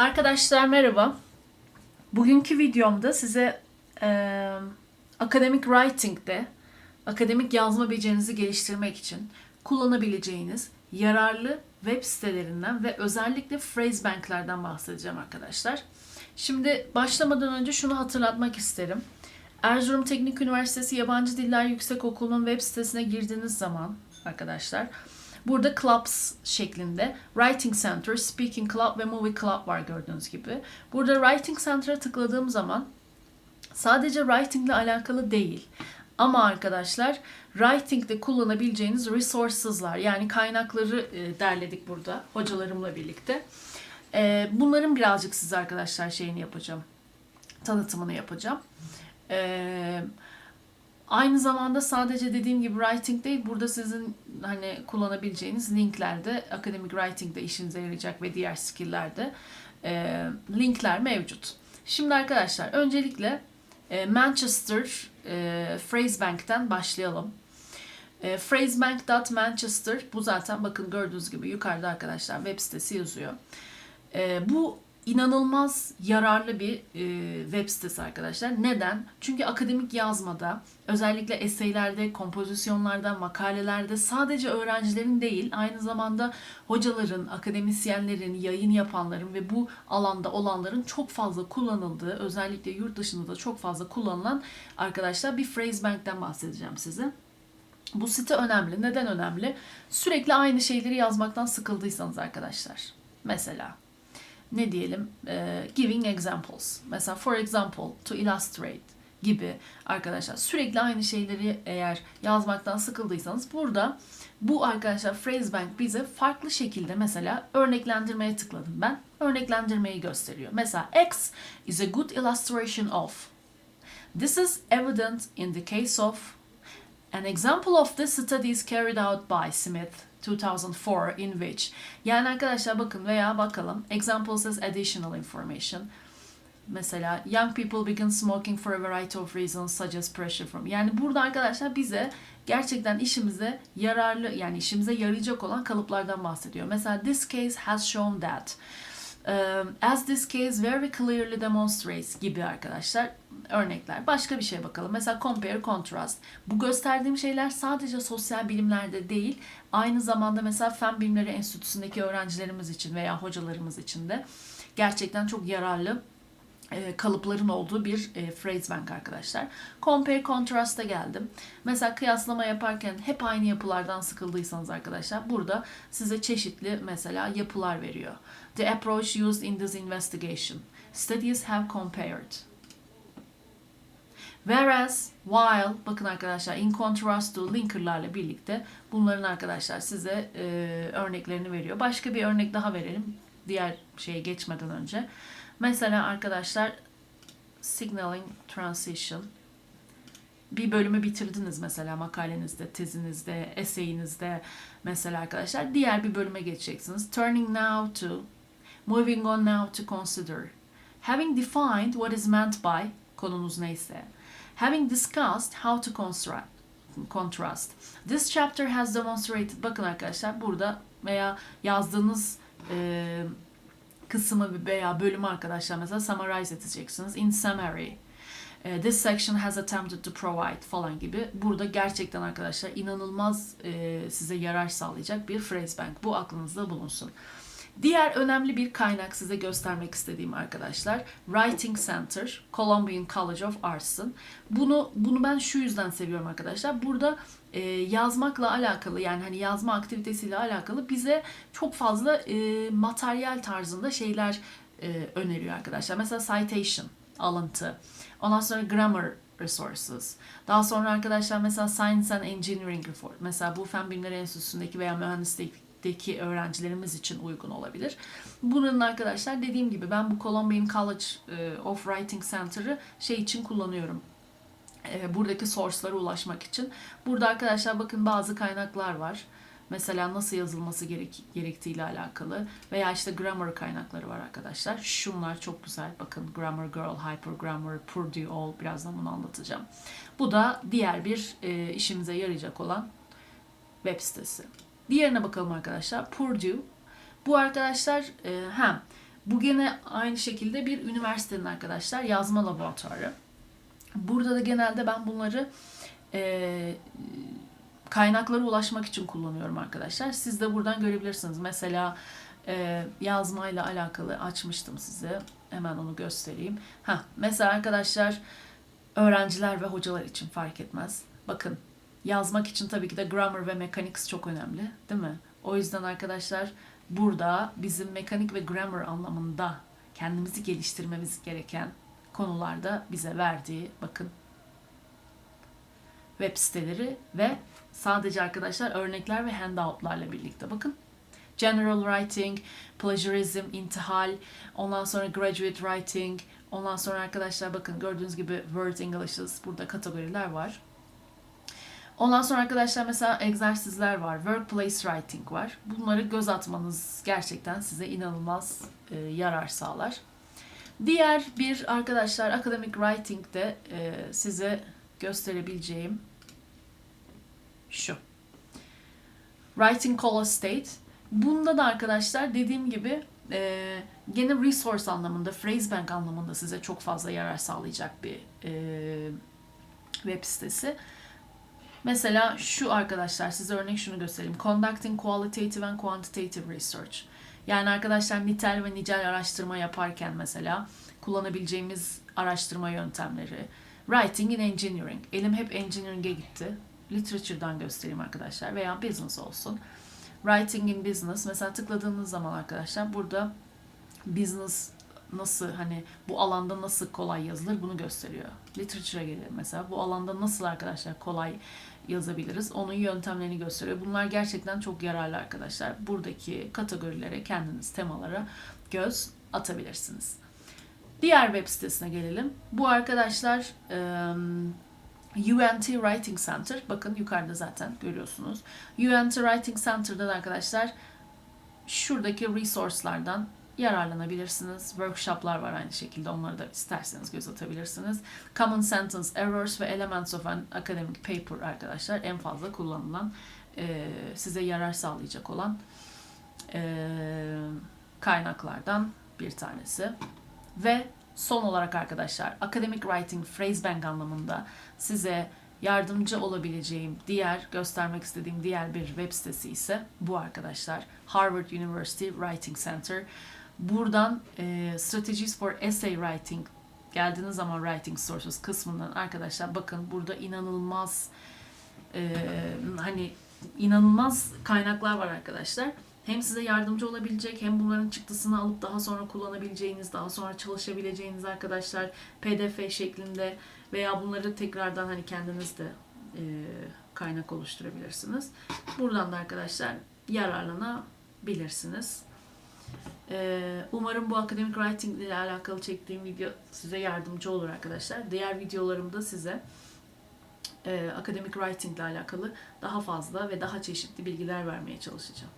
Arkadaşlar merhaba. Bugünkü videomda size e, akademik writing'de akademik yazma becerinizi geliştirmek için kullanabileceğiniz yararlı web sitelerinden ve özellikle phrase banklerden bahsedeceğim arkadaşlar. Şimdi başlamadan önce şunu hatırlatmak isterim. Erzurum Teknik Üniversitesi Yabancı Diller Yüksekokulu'nun web sitesine girdiğiniz zaman arkadaşlar Burada clubs şeklinde Writing Center, Speaking Club ve Movie Club var gördüğünüz gibi. Burada Writing Center'a tıkladığım zaman sadece writing ile alakalı değil. Ama arkadaşlar writing'de kullanabileceğiniz resources'lar yani kaynakları e, derledik burada hocalarımla birlikte. E, bunların birazcık size arkadaşlar şeyini yapacağım. Tanıtımını yapacağım. Eee Aynı zamanda sadece dediğim gibi writing değil, burada sizin hani kullanabileceğiniz linklerde, akademik writing'de işinize yarayacak ve diğer skill'lerde e, linkler mevcut. Şimdi arkadaşlar öncelikle e, Manchester e, Phrasebank'ten başlayalım. E, phrasebank.manchester bu zaten bakın gördüğünüz gibi yukarıda arkadaşlar web sitesi yazıyor. E, bu inanılmaz yararlı bir e, web sitesi arkadaşlar. Neden? Çünkü akademik yazmada, özellikle eseylerde, kompozisyonlarda, makalelerde sadece öğrencilerin değil, aynı zamanda hocaların, akademisyenlerin, yayın yapanların ve bu alanda olanların çok fazla kullanıldığı, özellikle yurt dışında da çok fazla kullanılan arkadaşlar bir phrase bank'ten bahsedeceğim size. Bu site önemli. Neden önemli? Sürekli aynı şeyleri yazmaktan sıkıldıysanız arkadaşlar. Mesela ne diyelim e, giving examples. Mesela for example, to illustrate gibi arkadaşlar sürekli aynı şeyleri eğer yazmaktan sıkıldıysanız burada bu arkadaşlar phrase bank bize farklı şekilde mesela örneklendirmeye tıkladım ben. Örneklendirmeyi gösteriyor. Mesela X is a good illustration of. This is evident in the case of An example of this study is carried out by Smith 2004 in which yani arkadaşlar bakın veya bakalım examples as additional information mesela young people begin smoking for a variety of reasons such as pressure from yani burada arkadaşlar bize gerçekten işimize yararlı yani işimize yarayacak olan kalıplardan bahsediyor. Mesela this case has shown that as this case very clearly demonstrates gibi arkadaşlar örnekler. Başka bir şey bakalım. Mesela compare, contrast. Bu gösterdiğim şeyler sadece sosyal bilimlerde değil, aynı zamanda mesela Fen Bilimleri Enstitüsü'ndeki öğrencilerimiz için veya hocalarımız için de gerçekten çok yararlı e, kalıpların olduğu bir e, phrase bank arkadaşlar. Compare contrast'a geldim. Mesela kıyaslama yaparken hep aynı yapılardan sıkıldıysanız arkadaşlar burada size çeşitli mesela yapılar veriyor. The approach used in this investigation. Studies have compared. Whereas, while, bakın arkadaşlar in contrast to linkerlarla birlikte bunların arkadaşlar size e, örneklerini veriyor. Başka bir örnek daha verelim diğer şeye geçmeden önce. Mesela arkadaşlar signaling transition bir bölümü bitirdiniz mesela makalenizde, tezinizde, eseyinizde mesela arkadaşlar. Diğer bir bölüme geçeceksiniz. Turning now to, moving on now to consider. Having defined what is meant by, konunuz neyse. Having discussed how to construct, contrast. This chapter has demonstrated, bakın arkadaşlar burada veya yazdığınız e, kısmı veya bölümü arkadaşlar mesela summarize edeceksiniz. In summary, uh, this section has attempted to provide falan gibi. Burada gerçekten arkadaşlar inanılmaz e, size yarar sağlayacak bir phrase bank. Bu aklınızda bulunsun. Diğer önemli bir kaynak size göstermek istediğim arkadaşlar Writing Center, Columbian College of Arts'ın. Bunu bunu ben şu yüzden seviyorum arkadaşlar. Burada e, yazmakla alakalı yani hani yazma aktivitesiyle alakalı bize çok fazla e, materyal tarzında şeyler e, öneriyor arkadaşlar. Mesela citation, alıntı. Ondan sonra grammar resources. Daha sonra arkadaşlar mesela Science and Engineering Report. Mesela bu Fen Bilimleri Enstitüsü'ndeki veya mühendislik deki öğrencilerimiz için uygun olabilir. Bunun arkadaşlar dediğim gibi ben bu Columbian College e, of Writing Center'ı şey için kullanıyorum. E, buradaki source'lara ulaşmak için. Burada arkadaşlar bakın bazı kaynaklar var. Mesela nasıl yazılması gerek, gerektiğiyle alakalı veya işte grammar kaynakları var arkadaşlar. Şunlar çok güzel. Bakın Grammar Girl, Hyper Grammar, Purdue All birazdan bunu anlatacağım. Bu da diğer bir e, işimize yarayacak olan web sitesi. Diğerine bakalım arkadaşlar. Purdue. Bu arkadaşlar e, hem Bu gene aynı şekilde bir üniversitenin arkadaşlar yazma laboratuvarı. Burada da genelde ben bunları e, kaynaklara ulaşmak için kullanıyorum arkadaşlar. Siz de buradan görebilirsiniz. Mesela e, yazmayla alakalı açmıştım size. Hemen onu göstereyim. Ha, mesela arkadaşlar öğrenciler ve hocalar için fark etmez. Bakın yazmak için tabii ki de grammar ve mechanics çok önemli değil mi? O yüzden arkadaşlar burada bizim mekanik ve grammar anlamında kendimizi geliştirmemiz gereken konularda bize verdiği bakın web siteleri ve sadece arkadaşlar örnekler ve handoutlarla birlikte bakın. General Writing, Plagiarism, intihal, ondan sonra Graduate Writing, ondan sonra arkadaşlar bakın gördüğünüz gibi Word Englishes burada kategoriler var. Ondan sonra arkadaşlar mesela egzersizler var, Workplace Writing var. Bunları göz atmanız gerçekten size inanılmaz e, yarar sağlar. Diğer bir arkadaşlar Academic Writing'de e, size gösterebileceğim şu. Writing Cola State. Bunda da arkadaşlar dediğim gibi e, gene resource anlamında, phrase bank anlamında size çok fazla yarar sağlayacak bir e, web sitesi. Mesela şu arkadaşlar size örnek şunu göstereyim. Conducting Qualitative and Quantitative Research. Yani arkadaşlar nitel ve nicel araştırma yaparken mesela kullanabileceğimiz araştırma yöntemleri. Writing in Engineering. Elim hep engineering'e gitti. Literature'dan göstereyim arkadaşlar veya business olsun. Writing in Business. Mesela tıkladığınız zaman arkadaşlar burada business nasıl hani bu alanda nasıl kolay yazılır bunu gösteriyor. Literature'a gelir mesela. Bu alanda nasıl arkadaşlar kolay yazabiliriz? Onun yöntemlerini gösteriyor. Bunlar gerçekten çok yararlı arkadaşlar. Buradaki kategorilere, kendiniz temalara göz atabilirsiniz. Diğer web sitesine gelelim. Bu arkadaşlar UNT Writing Center. Bakın yukarıda zaten görüyorsunuz. UNT Writing Center'da da arkadaşlar şuradaki resource'lardan yararlanabilirsiniz. Workshop'lar var aynı şekilde. Onları da isterseniz göz atabilirsiniz. Common Sentence Errors ve Elements of an Academic Paper arkadaşlar en fazla kullanılan e, size yarar sağlayacak olan e, kaynaklardan bir tanesi. Ve son olarak arkadaşlar Academic Writing Phrase Bank anlamında size yardımcı olabileceğim diğer göstermek istediğim diğer bir web sitesi ise bu arkadaşlar Harvard University Writing Center. Buradan e, Strategies for Essay Writing geldiğiniz zaman Writing Sources kısmından arkadaşlar bakın burada inanılmaz e, hani inanılmaz kaynaklar var arkadaşlar. Hem size yardımcı olabilecek hem bunların çıktısını alıp daha sonra kullanabileceğiniz, daha sonra çalışabileceğiniz arkadaşlar PDF şeklinde veya bunları tekrardan hani kendiniz de e, kaynak oluşturabilirsiniz. Buradan da arkadaşlar yararlanabilirsiniz. E, umarım bu akademik writing ile alakalı çektiğim video size yardımcı olur arkadaşlar. Diğer videolarımda size e, akademik writing ile alakalı daha fazla ve daha çeşitli bilgiler vermeye çalışacağım.